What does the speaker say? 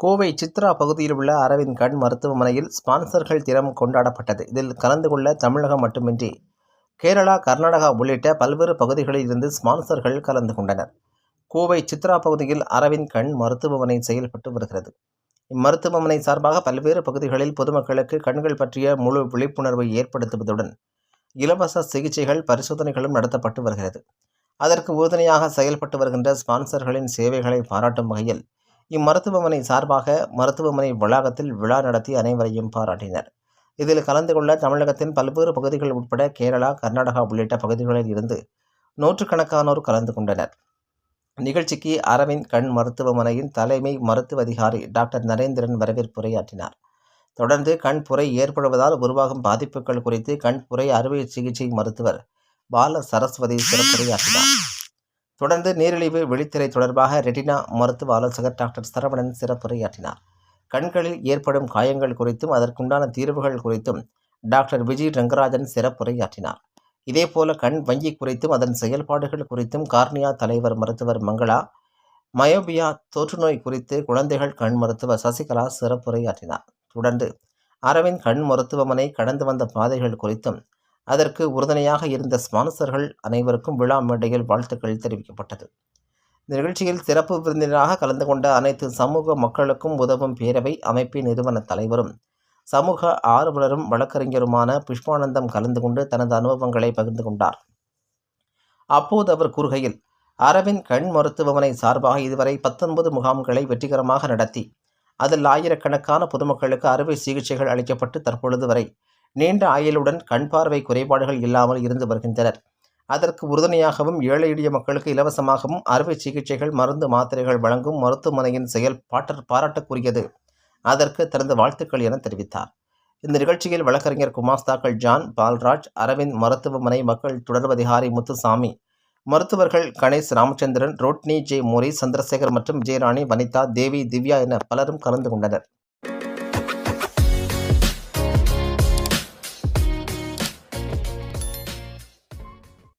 கோவை சித்ரா பகுதியில் உள்ள அரவிந்த் கண் மருத்துவமனையில் ஸ்பான்சர்கள் தினம் கொண்டாடப்பட்டது. இதில் கலந்து கொள்ள தமிழகம் மட்டுமின்றி கேரளா கர்நாடகா உள்ளிட்ட பல்வேறு பகுதிகளில் இருந்து ஸ்பான்சர்கள் கலந்து கொண்டனர். கோவை சித்ரா பகுதியில் அரவிந்த் கண் மருத்துவமனை செயல்பட்டு வருகிறது. இம்மருத்துவமனை சார்பாக பல்வேறு பகுதிகளில் பொதுமக்களுக்கு கண்கள் பற்றிய முழு விழிப்புணர்வை ஏற்படுத்துவதுடன் இலவச சிகிச்சைகள் பரிசோதனைகளும் நடத்தப்பட்டு வருகிறது. அதற்கு உறுதுணையாக செயல்பட்டு வருகின்ற ஸ்பான்சர்களின் சேவைகளை பாராட்டும் வகையில் இம்மருத்துவமனை சார்பாக மருத்துவமனை வளாகத்தில் விழா நடத்தி அனைவரையும் பாராட்டினர். இதில் கலந்து கொள்ள தமிழகத்தின் பல்வேறு பகுதிகள் உட்பட கேரளா கர்நாடகா உள்ளிட்ட பகுதிகளில் இருந்து நூற்றுக்கணக்கானோர் கலந்து கொண்டனர். நிகழ்ச்சிக்கு அரவிந்த் கண் மருத்துவமனையின் தலைமை மருத்துவ அதிகாரி டாக்டர் நரேந்திரன் வரவேற்புரையாற்றினார். தொடர்ந்து கண் புரை ஏற்படுவதால் உருவாகும் பாதிப்புகள் குறித்து கண் புரை அறுவை சிகிச்சை மருத்துவர் பால சரஸ்வதி சிறப்புரையாற்றினார். தொடர்ந்து நீரிழிவு விழித்திரை தொடர்பாக ரெட்டினா மருத்துவ ஆலோசகர் டாக்டர் சரவணன் சிறப்புரையாற்றினார். கண்களில் ஏற்படும் காயங்கள் குறித்தும் அதற்குண்டான தீர்வுகள் குறித்தும் டாக்டர் விஜய் ரங்கராஜன் சிறப்புரையாற்றினார். இதேபோல கண் வங்கி குறித்தும் அதன் செயல்பாடுகள் குறித்தும் கார்னியா தலைவர் மருத்துவர் மங்களா மயோபியா தொற்றுநோய் குறித்து குழந்தைகள் கண் மருத்துவர் சசிகலா சிறப்புரையாற்றினார். தொடர்ந்து அரவிந்த் கண் மருத்துவமனை கடந்து வந்த பாதைகள் குறித்தும் அதற்கு உறுதுணையாக இருந்த ஸ்பான்சர்கள் அனைவருக்கும் விழா மேடையில் வாழ்த்துக்கள் தெரிவிக்கப்பட்டது. இந்த நிகழ்ச்சியில் சிறப்பு விருந்தினராக கலந்து கொண்ட அனைத்து சமூக மக்களுக்கும் உதவும் பேரவை அமைப்பின் நிறுவன தலைவரும் சமூக ஆர்வலரும் வழக்கறிஞருமான புஷ்பானந்தம் கலந்து கொண்டு தனது அனுபவங்களை பகிர்ந்து கொண்டார். அப்போது அவர் கூறுகையில் அரவிந்த் கண் மருத்துவமனை சார்பாக இதுவரை பத்தொன்பது முகாம்களை வெற்றிகரமாக நடத்தி அதில் ஆயிரக்கணக்கான பொதுமக்களுக்கு அறுவை சிகிச்சைகள் அளிக்கப்பட்டு தற்பொழுது வரை நீண்ட ஆயுளுடன் கண் பார்வை குறைபாடுகள் இல்லாமல் இருந்து வருகின்றனர். அதற்கு உறுதுணையாகவும் ஏழை எளிய மக்களுக்கு இலவசமாகவும் அறுவை சிகிச்சைகள் மருந்து மாத்திரைகள் வழங்கும் மருத்துவமனையின் செயல் பாட்டர் பாராட்டுக்குரியது அதற்கு தனது வாழ்த்துக்கள் என தெரிவித்தார். இந்த நிகழ்ச்சியில் வழக்கறிஞர் குமாஸ்தாக்கள் ஜான் பால்ராஜ் அரவிந்த் மருத்துவமனை மக்கள் தொடர்வதிகாரி முத்துசாமி மருத்துவர்கள் Ganesh Ramachandran Rodney J Mori Chandrasekar மற்றும் விஜயராணி வனிதா தேவி திவ்யா என பலரும் கலந்து கொண்டனர்.